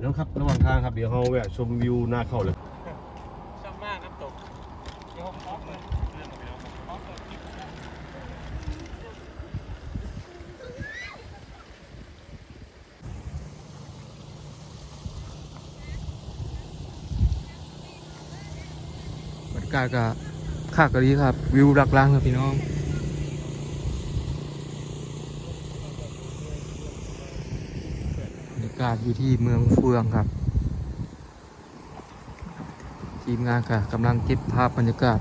ดี๋ยวเราแวะชมวิวหน้าเขาเลยชอบมากน้ำตกเดี๋ยวผมออฟเลยออฟเลยบรรยากาศก็ขากะดีครับ วิวรักล้างครับพี่น้องบรรยากาศอยู่ที่เมืองเฟืองครับ ทีมงานค่ะกำลังเก็บภาพบรรยากาศ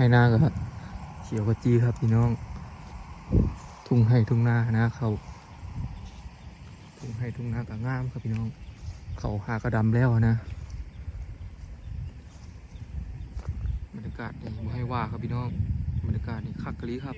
ให้หน้าก็เขียวกระจีครับพี่น้อง ทุ่งให้ทุ่งน้านะเขาทุ่งให้ทุ่งนาก็งามครับพี่น้อง เขาหากระดำแล้วนะบรรยากาศนี่ไม่ให้ว่าครับพี่น้องบรรยากาศนี่คักกะลีครับ